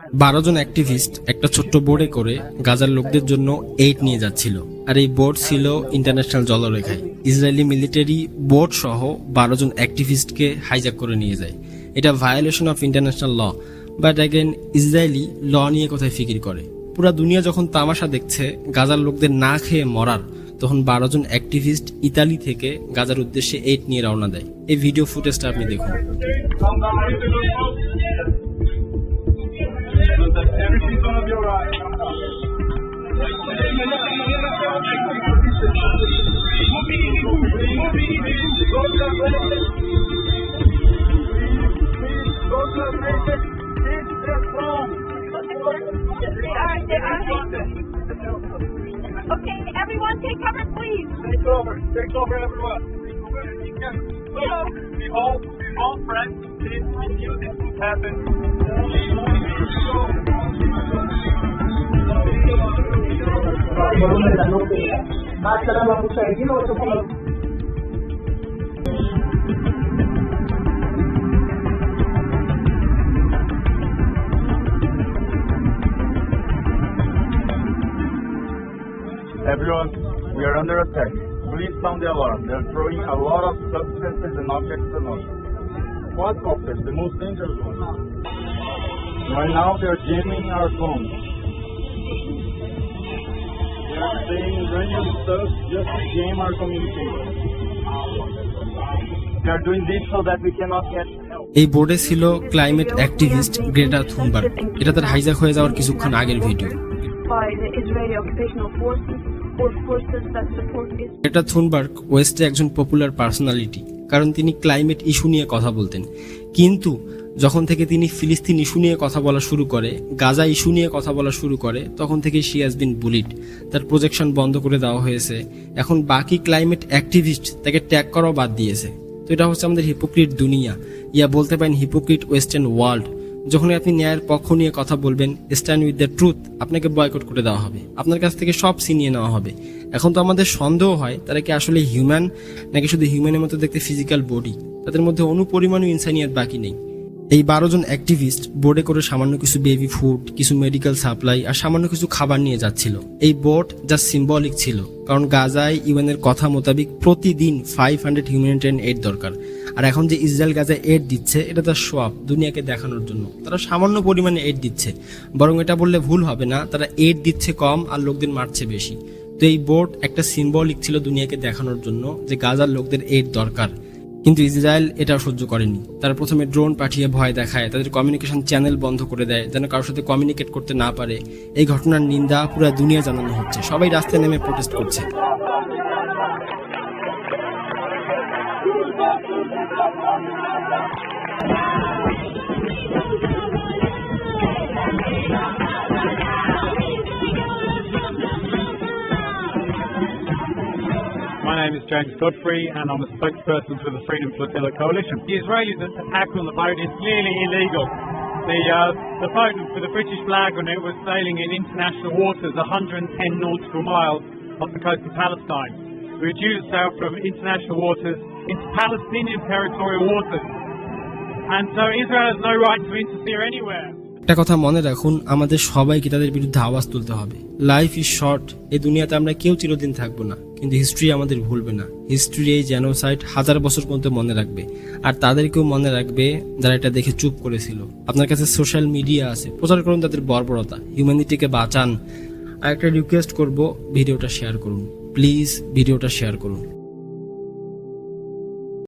বারো জন অ্যাক্টিভিস্ট একটা ছোট্ট বোর্ডে করে গাজার লোকদের জন্য এইড নিয়ে যাচ্ছিল। আর এই বোর্ড ছিল ইন্টারন্যাশনাল জলরেখায়। ইসরায়েলি মিলিটারি বোর্ড সহ বারো জন অ্যাক্টিভিস্টকে হাইজ্যাক করে নিয়ে যায়। এটা violation of international law but again Israeli law নিয়ে কোথায় ফিকির করে? পুরা দুনিয়া যখন তামাশা দেখছে, গাজার লোকদের না খেয়ে মরার, তখন বারো জন অ্যাক্টিভিস্ট ইতালি থেকে গাজার উদ্দেশ্যে এইট নিয়ে রওনা দেয়। এই ভিডিও ফুটেজটা আপনি দেখুন। Take cover, please. Take over. Take over, everyone. We all, all practice this. This would happen only on your show. بعد سلام everyone we are under attack. Please sound the alarm. They are throwing a lot of substances and objects at us. Quadcopters, the most dangerous ones. Right now, they are jamming our phones. They are saying random stuff just to jam our communication. They are doing this so that we cannot get help. এই বোর্ডে ছিল climate activist Greta Thunberg এটা তার hijack হয়ে যাওয়ার কিছুক্ষণ আগের video Greta Thunberg ওয়েস্টে একজন পপুলার পার্সোনালিটি কারণ তিনি ক্লাইমেট ইস্যু নিয়ে কথা বলতেন। কিন্তু যখন থেকে তিনি ফিলিস্তিন ইস্যু নিয়ে কথা বলা শুরু করে, গাজা ইস্যু নিয়ে কথা বলা শুরু করে, তখন থেকে শি হ্যাজ বিন বুলিড তার প্রজেকশন বন্ধ করে দেওয়া হয়েছে। এখন বাকি ক্লাইমেট অ্যাক্টিভিস্ট তাকে ট্যাগ করাও বাদ দিয়েছে। তো এটা হচ্ছে আমাদের হিপোক্রিট দুনিয়া। ইয়া বলতে পারেন হিপোক্রিট ওয়েস্টার্ন ওয়ার্ল্ড যখনই আপনি ন্যায়ের পক্ষ নিয়ে কথা বলবেন স্ট্যান্ড উইথ দ্য ট্রুথ আপনাকে বয়কট করে দেওয়া হবে। আপনার কাছ থেকে সব ছিনিয়ে নেওয়া হবে। এখন তো আমাদের সন্দেহ হয়, তারা কি আসলে হিউম্যান নাকি শুধু হিউম্যানের মতো দেখতে ফিজিক্যাল বডি তাদের মধ্যে অনুপরিমাণও ইনসানিয়াত বাকি নেই। এই বারো জন অ্যাক্টিভিস্ট বোর্ডে করে সামান্য কিছু বেবি ফুড কিছু মেডিকেল সাপ্লাই আর সামান্য কিছু খাবার নিয়ে যাচ্ছিল। এই বোট যা সিম্বলিক ছিল, কারণ গাজায় ইউএনের কথা মোতাবেক প্রতিদিন ফাইভ হান্ড্রেড হিউম্যানিটেরিয়ান এইড দরকার। আর এখন যে ইসরায়েল গাজায় এইড দিচ্ছে, এটা তার সোয়াব দুনিয়াকে দেখানোর জন্য। তারা সামান্য পরিমাণে এইড দিচ্ছে, বরং এটা বললে ভুল হবে না, তারা এইড দিচ্ছে কম আর লোকদের মারছে বেশি। তো এই বোর্ড একটা সিম্বলিক ছিল দুনিয়াকে দেখানোর জন্য যে গাজার লোকদের এইড দরকার। কিন্তু ইসরায়েল এটা সহ্য করেনি। তারা প্রথমে ড্রোন পাঠিয়ে ভয় দেখায়, তাদের কমিউনিকেশন চ্যানেল বন্ধ করে দেয়, যেন কারোর সাথে কমিউনিকেট করতে না পারে। এই ঘটনার নিন্দা পুরো দুনিয়া জানানো হচ্ছে। সবাই রাস্তায় নেমে প্রোটেস্ট করছে। Name is James Godfrey, and I'm a spokesperson for the Freedom Flotilla Coalition. The Israelis' attack on the boat is clearly illegal. The, uh, the boat with the British flag on it was sailing in international waters 110 nautical miles off the coast of Palestine. We to sail from international waters into Palestinian territorial waters. And so Israel has no right to interfere anywhere. একটা কথা মনে রাখুন, আমাদের সবাইকে তাদের বিরুদ্ধে আওয়াজ তুলতে হবে। লাইফ ইজ শর্ট এই দুনিয়াতে আমরা কেউ চিরদিন থাকব না। কিন্তু হিস্ট্রি আমাদের ভুলবে না। হিস্ট্রি এই জেনোসাইড হাজার বছর পর্যন্ত মনে রাখবে। আর তাদেরকেও মনে রাখবে যারা এটা দেখে চুপ করেছিল। আপনার কাছে সোশ্যাল মিডিয়া আছে, প্রচার করুন তাদের বর্বরতা। হিউম্যানিটিকে বাঁচান। আর একটা রিকোয়েস্ট করব, ভিডিওটা শেয়ার করুন। প্লিজ ভিডিওটা শেয়ার করুন।